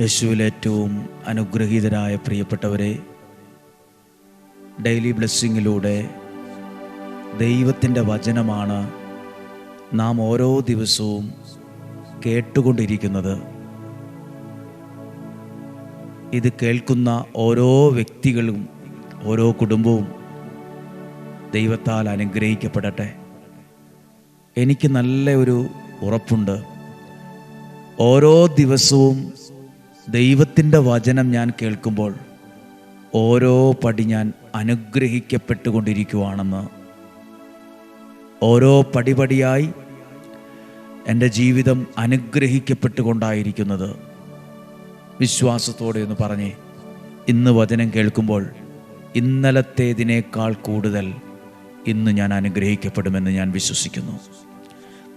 യേശുവിൽ ഏറ്റവും അനുഗ്രഹീതരായ പ്രിയപ്പെട്ടവരെ ഡെയിലി ബ്ലെസ്സിങ്ങിലൂടെ ദൈവത്തിന്റെ വചനമാണ് നാം ഓരോ ദിവസവും കേട്ടുകൊണ്ടിരിക്കുന്നത്. ഇത് കേൾക്കുന്ന ഓരോ വ്യക്തികളും ഓരോ കുടുംബവും ദൈവത്താൽ അനുഗ്രഹിക്കപ്പെടട്ടെ. എനിക്ക് നല്ല ഒരു ഉറപ്പുണ്ട്. ഓരോ ദിവസവും ദൈവത്തിന്റെ വചനം ഞാൻ കേൾക്കുമ്പോൾ ഓരോ പടി ഞാൻ അനുഗ്രഹിക്കപ്പെട്ടുകൊണ്ടിരിക്കുവാണെന്ന്. ഓരോ പടിപടിയായി എന്റെ ജീവിതം അനുഗ്രഹിക്കപ്പെട്ടുകൊണ്ടായിരിക്കുന്നത് വിശ്വാസത്തോടെ എന്ന് പറഞ്ഞേ ഇന്ന് വചനം കേൾക്കുമ്പോൾ ഇന്നലത്തേതിനേക്കാൾ കൂടുതൽ ഇന്ന് ഞാൻ അനുഗ്രഹിക്കപ്പെടുമെന്ന് ഞാൻ വിശ്വസിക്കുന്നു.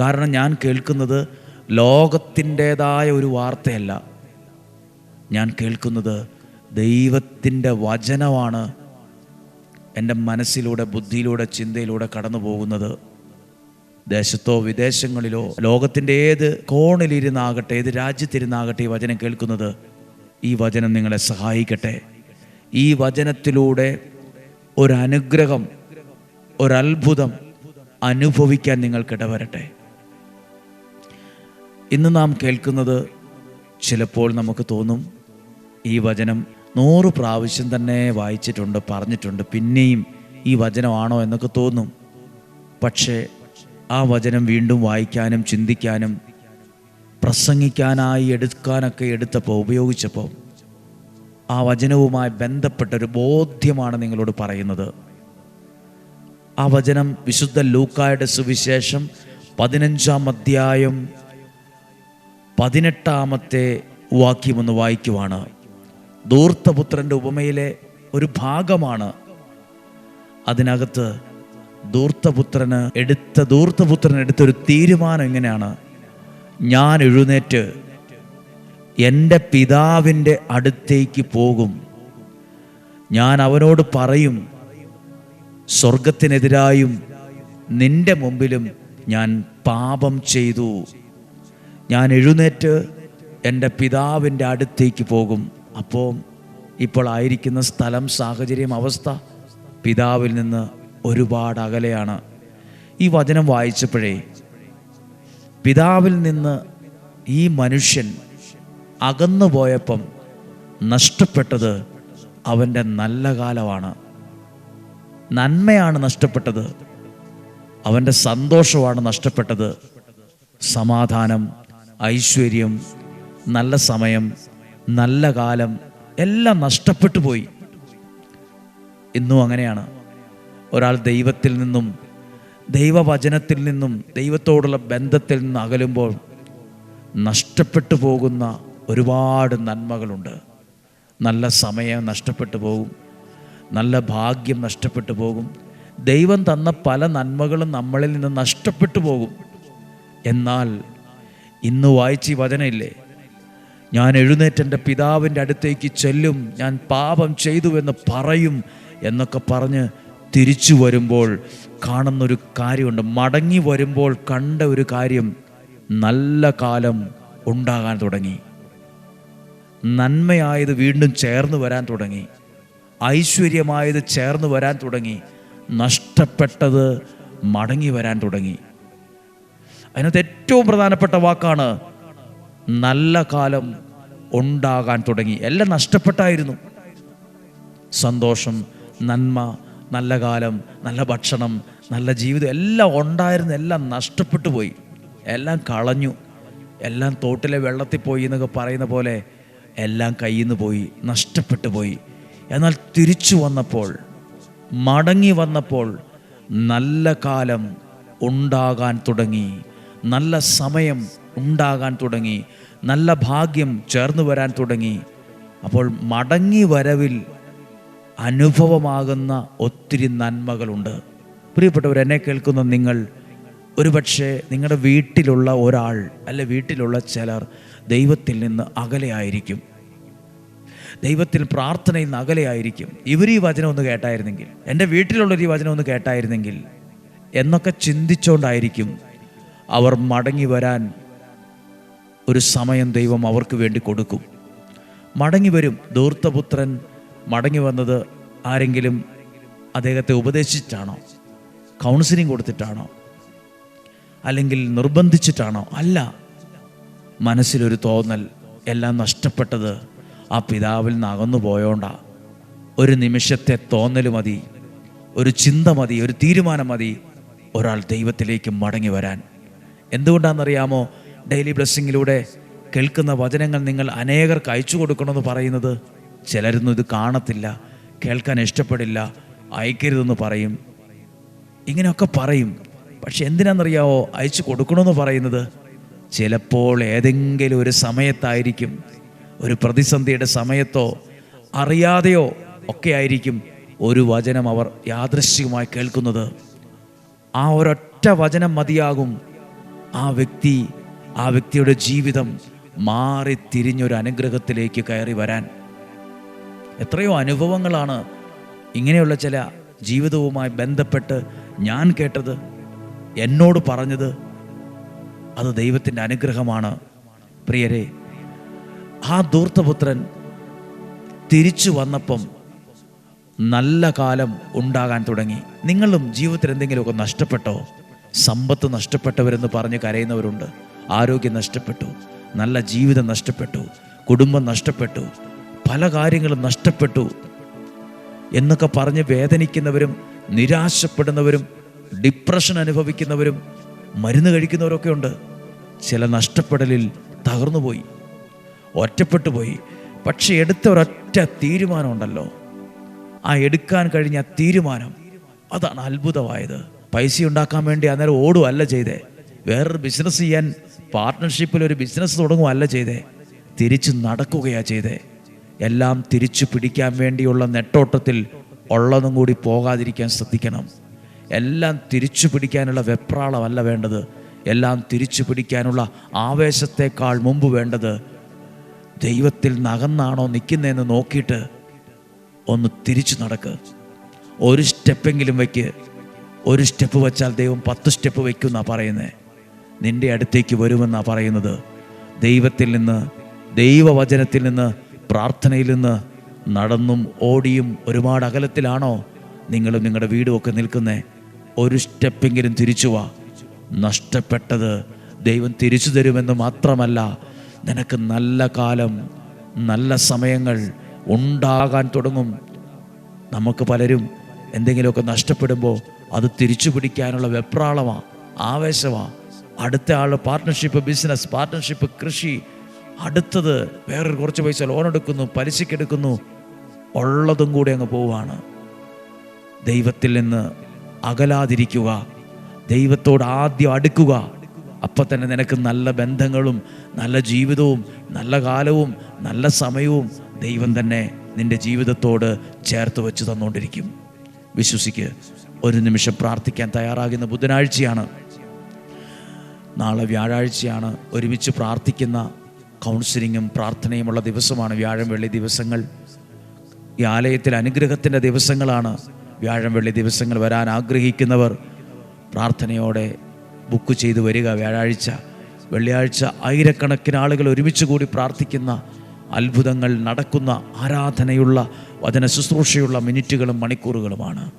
കാരണം ഞാൻ കേൾക്കുന്നത് ലോകത്തിന്റേതായ ഒരു വാർത്തയല്ല. ഞാൻ കേൾക്കുന്നത് ദൈവത്തിന്റെ വചനമാണ് എന്റെ മനസ്സിലൂടെ ബുദ്ധിയിലൂടെ ചിന്തയിലൂടെ കടന്നു പോകുന്നത്. ദേശത്തോ വിദേശങ്ങളിലോ ലോകത്തിന്റെ ഏത് കോണിലിരുന്നാകട്ടെ ഏത് രാജ്യത്തിരുന്നാകട്ടെ ഈ വചനം കേൾക്കുന്നത് ഈ വചനം നിങ്ങളെ സഹായിക്കട്ടെ. ഈ വചനത്തിലൂടെ ഒരനുഗ്രഹം ഒരത്ഭുതം അനുഭവിക്കാൻ നിങ്ങൾക്കിടവരട്ടെ ഇന്ന് നാം കേൾക്കുന്നത് ചിലപ്പോൾ നമുക്ക് തോന്നും ഈ വചനം നൂറ് പ്രാവശ്യം തന്നെ വായിച്ചിട്ടുണ്ട് പറഞ്ഞിട്ടുണ്ട്. പിന്നെയും ഈ വചനമാണോ എന്നൊക്കെ തോന്നും. പക്ഷേ ആ വചനം വീണ്ടും വായിക്കാനും ചിന്തിക്കാനും പ്രസംഗിക്കാനായി എടുക്കാനൊക്കെ എടുത്തപ്പോൾ ഉപയോഗിച്ചപ്പോൾ ആ വചനവുമായി ബന്ധപ്പെട്ടൊരു ബോധ്യമാണ് നിങ്ങളോട് പറയുന്നത്. ആ വചനം വിശുദ്ധ ലൂക്കായുടെ സുവിശേഷം പതിനഞ്ചാം അധ്യായം പതിനെട്ടാമത്തെ വാക്യമൊന്ന് വായിക്കുവാണ്. ധൂർത്തപുത്രന്റെ ഉപമയിലെ ഒരു ഭാഗമാണ്. അതിനകത്ത് ധൂർത്തപുത്രന് എടുത്ത ധൂർത്തപുത്രൻ എടുത്തൊരു തീരുമാനം എങ്ങനെയാണ്? ഞാൻ എഴുന്നേറ്റ് എന്റെ പിതാവിന്റെ അടുത്തേക്ക് പോകും. ഞാൻ അവനോട് പറയും സ്വർഗത്തിനെതിരായും നിന്റെ മുമ്പിലും ഞാൻ പാപം ചെയ്തു. ഞാൻ എഴുന്നേറ്റ് എന്റെ പിതാവിന്റെ അടുത്തേക്ക് പോകും. അപ്പോൾ ഇപ്പോൾ ആയിരിക്കുന്ന സ്ഥലം സാഹചര്യം അവസ്ഥ പിതാവിൽ നിന്ന് ഒരുപാട് അകലെയാണ്. ഈ വചനം വായിച്ചപ്പോഴേ പിതാവിൽ നിന്ന് ഈ മനുഷ്യൻ അകന്നു പോയപ്പം നഷ്ടപ്പെട്ടത് അവന്റെ നല്ല കാലമാണ്. നന്മയാണ് നഷ്ടപ്പെട്ടത്. അവന്റെ സന്തോഷമാണ് നഷ്ടപ്പെട്ടത്. സമാധാനം ഐശ്വര്യം നല്ല സമയം നല്ല കാലം എല്ലാം നഷ്ടപ്പെട്ടു പോയി. ഇന്നും അങ്ങനെയാണ്. ഒരാൾ ദൈവത്തിൽ നിന്നും ദൈവവചനത്തിൽ നിന്നും ദൈവത്തോടുള്ള ബന്ധത്തിൽ നിന്ന് അകലുമ്പോൾ നഷ്ടപ്പെട്ടു പോകുന്ന ഒരുപാട് നന്മകളുണ്ട്. നല്ല സമയം നഷ്ടപ്പെട്ടു പോകും. നല്ല ഭാഗ്യം നഷ്ടപ്പെട്ടു പോകും. ദൈവം തന്ന പല നന്മകളും നമ്മളിൽ നിന്ന് നഷ്ടപ്പെട്ടു പോകും. എന്നാൽ ഇന്ന് വായിച്ച് വചനമില്ലേ? ഞാൻ എഴുന്നേറ്റ് എന്റെ പിതാവിന്റെ അടുത്തേക്ക് ചെല്ലും ഞാൻ പാപം ചെയ്തു എന്ന് പറയും എന്നൊക്കെ പറഞ്ഞ് തിരിച്ചു വരുമ്പോൾ കാണുന്നൊരു കാര്യമുണ്ട്. മടങ്ങി വരുമ്പോൾ കണ്ട ഒരു കാര്യം നല്ല കാലം ഉണ്ടാകാൻ തുടങ്ങി. നന്മയായത് വീണ്ടും ചേർന്ന് വരാൻ തുടങ്ങി. ഐശ്വര്യമായത് ചേർന്ന് വരാൻ തുടങ്ങി. നഷ്ടപ്പെട്ടത് മടങ്ങി വരാൻ തുടങ്ങി. അതിനകത്ത് ഏറ്റവും പ്രധാനപ്പെട്ട വാക്കാണ് നല്ല കാലം ഉണ്ടാകാൻ തുടങ്ങി. എല്ലാം നഷ്ടപ്പെട്ടായിരുന്നു. സന്തോഷം നന്മ നല്ല കാലം നല്ല ഭക്ഷണം നല്ല ജീവിതം എല്ലാം ഉണ്ടായിരുന്നു. എല്ലാം നഷ്ടപ്പെട്ടു പോയി. എല്ലാം കളഞ്ഞു. എല്ലാം തോട്ടിലെ വെള്ളത്തിൽ പോയി എന്നൊക്കെ പറയുന്ന പോലെ എല്ലാം കയ്യിൽ നിന്ന് പോയി നഷ്ടപ്പെട്ടു പോയി. എന്നാൽ തിരിച്ചു വന്നപ്പോൾ മടങ്ങി വന്നപ്പോൾ നല്ല കാലം ഉണ്ടാകാൻ തുടങ്ങി. നല്ല സമയം ഉണ്ടാകാൻ തുടങ്ങി. നല്ല ഭാഗ്യം ചേർന്നു വരാൻ തുടങ്ങി. അപ്പോൾ മടങ്ങി വരവിൽ അനുഭവമാകുന്ന ഒത്തിരി നന്മകളുണ്ട്. പ്രിയപ്പെട്ടവർ എന്നെ കേൾക്കുന്ന നിങ്ങൾ ഒരുപക്ഷെ നിങ്ങളുടെ വീട്ടിലുള്ള ഒരാൾ അല്ലെ വീട്ടിലുള്ള ചിലർ ദൈവത്തിൽ നിന്ന് അകലെയായിരിക്കും ദൈവത്തിൽ പ്രാർത്ഥനയിൽ നിന്ന് അകലെയായിരിക്കും ഇവർ ഈ വചനം ഒന്ന് കേട്ടായിരുന്നെങ്കിൽ എന്റെ വീട്ടിലുള്ളൊരു ഈ വചനം ഒന്ന് കേട്ടായിരുന്നെങ്കിൽ എന്നൊക്കെ ചിന്തിച്ചുകൊണ്ടായിരിക്കും അവർ മടങ്ങി വരാൻ ഒരു സമയം ദൈവം അവർക്ക് വേണ്ടി കൊടുക്കും. മടങ്ങി വരും ധൂർത്തപുത്രൻ മടങ്ങി വന്നത് ആരെങ്കിലും അദ്ദേഹത്തെ ഉപദേശിച്ചിട്ടാണോ? കൗൺസിലിംഗ് കൊടുത്തിട്ടാണോ? അല്ലെങ്കിൽ നിർബന്ധിച്ചിട്ടാണോ? അല്ല. മനസ്സിലൊരു തോന്നൽ എല്ലാം നഷ്ടപ്പെട്ടത് ആ പിതാവിൽ നിന്ന് അകന്നു പോയോണ്ടാ. ഒരു നിമിഷത്തെ തോന്നൽ മതി ഒരു ചിന്ത മതി ഒരു തീരുമാനം മതി ഒരാൾ ദൈവത്തിലേക്ക് മടങ്ങി വരാൻ. എന്തുകൊണ്ടാണെന്നറിയാമോ? ഡെയിലി ബ്ലെസ്സിങ്ങിലൂടെ കേൾക്കുന്ന വചനങ്ങൾ നിങ്ങൾ അനേകർക്ക് അയച്ചു കൊടുക്കണമെന്ന് പറയുന്നത് ചിലരൊന്നും ഇത് കാണത്തില്ല കേൾക്കാൻ ഇഷ്ടപ്പെടില്ല അയക്കരുതെന്ന് പറയും. ഇങ്ങനെയൊക്കെ പറയും. പക്ഷെ എന്തിനാണെന്നറിയാവോ? അയച്ചു കൊടുക്കണമെന്ന് പറയുന്നത് ചിലപ്പോൾ ഏതെങ്കിലും ഒരു സമയത്തായിരിക്കും. ഒരു പ്രതിസന്ധിയുടെ സമയത്തോ അറിയാതെയോ ഒക്കെ ആയിരിക്കും ഒരു വചനം അവർ യാദൃശ്ചികമായി കേൾക്കുന്നത്. ആ ഒരൊറ്റ വചനം മതിയാകും. ആ വ്യക്തി ആ വ്യക്തിയുടെ ജീവിതം മാറി തിരിഞ്ഞൊരു അനുഗ്രഹത്തിലേക്ക് കയറി വരാൻ എത്രയോ അനുഭവങ്ങളാണ് ഇങ്ങനെയുള്ള ചില ജീവിതവുമായി ബന്ധപ്പെട്ട് ഞാൻ കേട്ടത് എന്നോട് പറഞ്ഞത്. അത് ദൈവത്തിന്റെ അനുഗ്രഹമാണ്. പ്രിയരെ ആ ധൂർത്തപുത്രൻ തിരിച്ചു വന്നപ്പം നല്ല കാലം ഉണ്ടാകാൻ തുടങ്ങി. നിങ്ങളും ജീവിതത്തിൽ എന്തെങ്കിലുമൊക്കെ നഷ്ടപ്പെട്ടോ? സമ്പത്ത് നഷ്ടപ്പെട്ടവരെന്ന് പറഞ്ഞ് കരയുന്നവരുണ്ട്. ആരോഗ്യം നഷ്ടപ്പെട്ടു നല്ല ജീവിതം നഷ്ടപ്പെട്ടു കുടുംബം നഷ്ടപ്പെട്ടു പല കാര്യങ്ങളും നഷ്ടപ്പെട്ടു എന്നൊക്കെ പറഞ്ഞ് വേദനിക്കുന്നവരും നിരാശപ്പെടുന്നവരും ഡിപ്രഷൻ അനുഭവിക്കുന്നവരും മരുന്ന് കഴിക്കുന്നവരൊക്കെ ഉണ്ട്. ചില നഷ്ടപ്പെടലിൽ തകർന്നുപോയി ഒറ്റപ്പെട്ടു പോയി. പക്ഷെ എടുത്ത ഒരൊറ്റ തീരുമാനമുണ്ടല്ലോ. ആ എടുക്കാൻ കഴിഞ്ഞ തീരുമാനം അതാണ് അത്ഭുതമായത്. പൈസ ഉണ്ടാക്കാൻ വേണ്ടി അന്നേരം ഓടുകയല്ല ചെയ്തേ. വേറൊരു ബിസിനസ് ചെയ്യാൻ പാർട്ട്ണർഷിപ്പിൽ ഒരു ബിസിനസ് തുടങ്ങുകയല്ല ചെയ്തേ. തിരിച്ച് നടക്കുകയാ ചെയ്തേ. എല്ലാം തിരിച്ചു പിടിക്കാൻ വേണ്ടിയുള്ള നെട്ടോട്ടത്തിൽ ഉള്ളതും കൂടി പോകാതിരിക്കാൻ ശ്രദ്ധിക്കണം. എല്ലാം തിരിച്ചു പിടിക്കാനുള്ള വെപ്രാളമല്ല വേണ്ടത്. എല്ലാം തിരിച്ചു പിടിക്കാനുള്ള ആവേശത്തേക്കാൾ മുമ്പ് വേണ്ടത് ദൈവത്തിൽ നകന്നാണോ നിൽക്കുന്നതെന്ന് നോക്കിയിട്ട് ഒന്ന് തിരിച്ചു നടക്ക്. ഒരു സ്റ്റെപ്പെങ്കിലും വയ്ക്ക് ഒരു സ്റ്റെപ്പ് വെച്ചാൽ ദൈവം പത്ത് സ്റ്റെപ്പ് വയ്ക്കുന്ന പറയുന്നത് നിന്റെ അടുത്തേക്ക് വരുമെന്നാണ് പറയുന്നത്. ദൈവത്തിൽ നിന്ന് ദൈവവചനത്തിൽ നിന്ന് പ്രാർത്ഥനയിൽ നിന്ന് നടന്നും ഓടിയും ഒരുപാട് അകലത്തിലാണോ നിങ്ങളും നിങ്ങളുടെ വീടുമൊക്കെ നിൽക്കുന്നേ? ഒരു സ്റ്റെപ്പെങ്കിലും തിരിച്ചു വാ. നഷ്ടപ്പെട്ടത് ദൈവം തിരിച്ചു തരുമെന്ന് മാത്രമല്ല നിനക്ക് നല്ല കാലം നല്ല സമയങ്ങൾ ഉണ്ടാകാൻ തുടങ്ങും. നമുക്ക് പലരും എന്തെങ്കിലുമൊക്കെ നഷ്ടപ്പെടുമ്പോൾ അത് തിരിച്ചു പിടിക്കാനുള്ള വെപ്രാളമാണ് ആവേശമാ. അടുത്ത ആൾ പാർട്ട്ണർഷിപ്പ് ബിസിനസ് പാർട്ട്ണർഷിപ്പ് കൃഷി. അടുത്തത് വേറൊരു കുറച്ച് പൈസ ലോൺ എടുക്കുന്നു പലിശയ്ക്ക് എടുക്കുന്നു. ഉള്ളതും കൂടി അങ്ങ് പോവുകയാണ്. ദൈവത്തിൽ നിന്ന് അകലാതിരിക്കുക. ദൈവത്തോട് ആദ്യം അടുക്കുക. അപ്പം തന്നെ നിനക്ക് നല്ല ബന്ധങ്ങളും നല്ല ജീവിതവും നല്ല കാലവും നല്ല സമയവും ദൈവം തന്നെ നിന്റെ ജീവിതത്തോട് ചേർത്ത് വെച്ച് തന്നുകൊണ്ടിരിക്കും വിശ്വസിക്ക്. ഒരു നിമിഷം പ്രാർത്ഥിക്കാൻ തയ്യാറാകുന്ന ബുധനാഴ്ചയാണ്. നാളെ വ്യാഴാഴ്ചയാണ് ഒരുമിച്ച് പ്രാർത്ഥിക്കുന്ന കൗൺസിലിങ്ങും പ്രാർത്ഥനയുമുള്ള ദിവസമാണ് വ്യാഴം വെള്ളി ദിവസങ്ങൾ. ഈ ആലയത്തിൽ അനുഗ്രഹത്തിന്റെ ദിവസങ്ങളാണ് വ്യാഴം വെള്ളി ദിവസങ്ങൾ വരാൻ ആഗ്രഹിക്കുന്നവർ പ്രാർത്ഥനയോടെ ബുക്ക് ചെയ്ത് വരിക. വ്യാഴാഴ്ച വെള്ളിയാഴ്ച ആയിരക്കണക്കിന് ആളുകൾ ഒരുമിച്ച് കൂടി പ്രാർത്ഥിക്കുന്ന അത്ഭുതങ്ങൾ നടക്കുന്ന ആരാധനയുള്ള വചന ശുശ്രൂഷയുള്ള മിനിറ്റുകളും മണിക്കൂറുകളുമാണ്.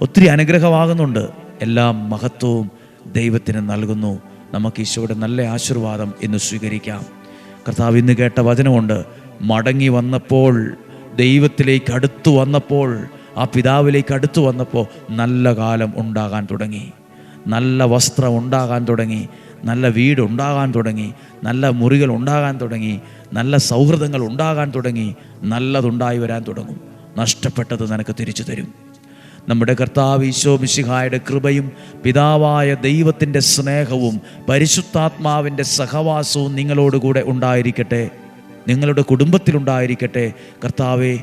ഒത്തിരി അനുഗ്രഹമാകുന്നുണ്ട്. എല്ലാ മഹത്വവും ദൈവത്തിന് നൽകുന്നു. നമുക്ക് ഈശോയുടെ നല്ല ആശീർവാദം എന്ന് സ്വീകരിക്കാം. കർത്താവ് ഇന്ന് കേട്ട വചനമുണ്ട് മടങ്ങി വന്നപ്പോൾ ദൈവത്തിലേക്ക് അടുത്തു വന്നപ്പോൾ ആ പിതാവിലേക്ക് അടുത്തു വന്നപ്പോൾ നല്ല കാലം ഉണ്ടാകാൻ തുടങ്ങി. നല്ല വസ്ത്രം ഉണ്ടാകാൻ തുടങ്ങി നല്ല വീട് ഉണ്ടാകാൻ തുടങ്ങി നല്ല മുറികൾ ഉണ്ടാകാൻ തുടങ്ങി നല്ല സൗഹൃദങ്ങൾ ഉണ്ടാകാൻ തുടങ്ങി നല്ലതുണ്ടായി വരാൻ തുടങ്ങും. നഷ്ടപ്പെട്ടത് നിനക്ക് തിരിച്ചു തരും. നമ്മുടെ കർത്താവ് ഈശോ മിശിഹായുടെ കൃപയും പിതാവായ ദൈവത്തിന്റെ സ്നേഹവും പരിശുദ്ധാത്മാവിന്റെ സഹവാസവും നിങ്ങളോടുകൂടെ ഉണ്ടായിരിക്കട്ടെ. നിങ്ങളുടെ കുടുംബത്തിലുണ്ടായിരിക്കട്ടെ. കർത്താവെ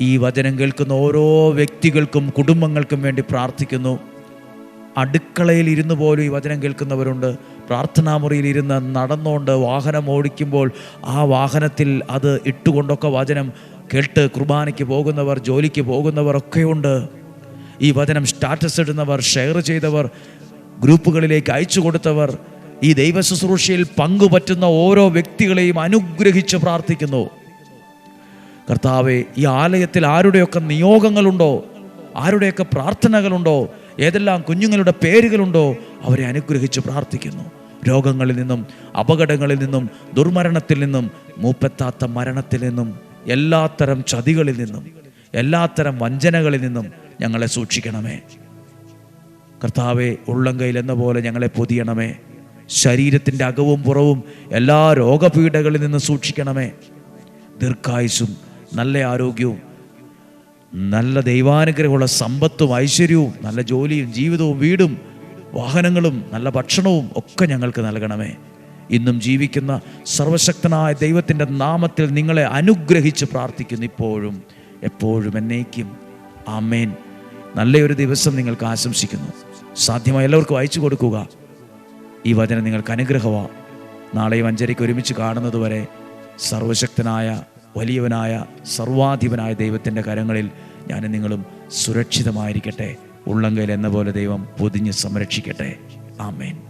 ഈ വചനം കേൾക്കുന്ന ഓരോ വ്യക്തികൾക്കും കുടുംബങ്ങൾക്കും വേണ്ടി പ്രാർത്ഥിക്കുന്നു. അടുക്കളയിൽ ഇരുന്ന് പോലും ഈ വചനം കേൾക്കുന്നവരുണ്ട്. പ്രാർത്ഥനാ മുറിയിൽ ഇരുന്ന് നടന്നുകൊണ്ട് വാഹനം ഓടിക്കുമ്പോൾ ആ വാഹനത്തിൽ അത് ഇട്ടുകൊണ്ടൊക്കെ വചനം കേട്ട് കുർബാനയ്ക്ക് പോകുന്നവർ ജോലിക്ക് പോകുന്നവർ ഒക്കെയുണ്ട് ഈ വചനം സ്റ്റാറ്റസ് ഇടുന്നവർ ഷെയർ ചെയ്തവർ ഗ്രൂപ്പുകളിലേക്ക് അയച്ചു കൊടുത്തവർ ഈ ദൈവ ശുശ്രൂഷയിൽ പങ്കുപറ്റുന്ന ഓരോ വ്യക്തികളെയും അനുഗ്രഹിച്ച് പ്രാർത്ഥിക്കുന്നു. കർത്താവെ ഈ ആലയത്തിൽ ആരുടെയൊക്കെ നിയോഗങ്ങളുണ്ടോ ആരുടെയൊക്കെ പ്രാർത്ഥനകളുണ്ടോ ഏതെല്ലാം കുഞ്ഞുങ്ങളുടെ പേരുകളുണ്ടോ അവരെ അനുഗ്രഹിച്ച് പ്രാർത്ഥിക്കുന്നു. രോഗങ്ങളിൽ നിന്നും അപകടങ്ങളിൽ നിന്നും ദുർമരണത്തിൽ നിന്നും മൂപ്പെത്താത്ത മരണത്തിൽ നിന്നും എല്ലാത്തരം ചതികളിൽ നിന്നും എല്ലാത്തരം വഞ്ചനകളിൽ നിന്നും ഞങ്ങളെ സൂക്ഷിക്കണമേ. കർത്താവെ ഉള്ളംകൈയിൽ എന്ന പോലെ ഞങ്ങളെ പൊതിയണമേ. ശരീരത്തിന്റെ അകവും പുറവും എല്ലാ രോഗപീഠകളിൽ നിന്ന് സൂക്ഷിക്കണമേ. ദീർഘായുസും നല്ല ആരോഗ്യവും നല്ല ദൈവാനുഗ്രഹമുള്ള സമ്പത്തും ഐശ്വര്യവും നല്ല ജോലിയും ജീവിതവും വീടും വാഹനങ്ങളും നല്ല ഭക്ഷണവും ഒക്കെ ഞങ്ങൾക്ക് നൽകണമേ. ഇന്നും ജീവിക്കുന്ന സർവശക്തനായ ദൈവത്തിന്റെ നാമത്തിൽ നിങ്ങളെ അനുഗ്രഹിച്ച് പ്രാർത്ഥിക്കുന്നു ഇപ്പോഴും എപ്പോഴും എന്നേക്കും. ആമേൻ. നല്ലൊരു ദിവസം നിങ്ങൾക്ക് ആശംസിക്കുന്നു. സാധ്യമായ എല്ലാവർക്കും അയച്ചു കൊടുക്കുക. ഈ വചനം നിങ്ങൾക്ക് അനുഗ്രഹമാണ് നാളെയും അഞ്ചരയ്ക്ക് ഒരുമിച്ച് കാണുന്നതുവരെ സർവശക്തനായ വലിയവനായ സർവാധിപനായ ദൈവത്തിന്റെ കരങ്ങളിൽ ഞാനും നിങ്ങളും സുരക്ഷിതമായിരിക്കട്ടെ. ഉള്ളങ്കയിൽ എന്ന പോലെ ദൈവം പൊതിഞ്ഞ് സംരക്ഷിക്കട്ടെ. ആമേൻ.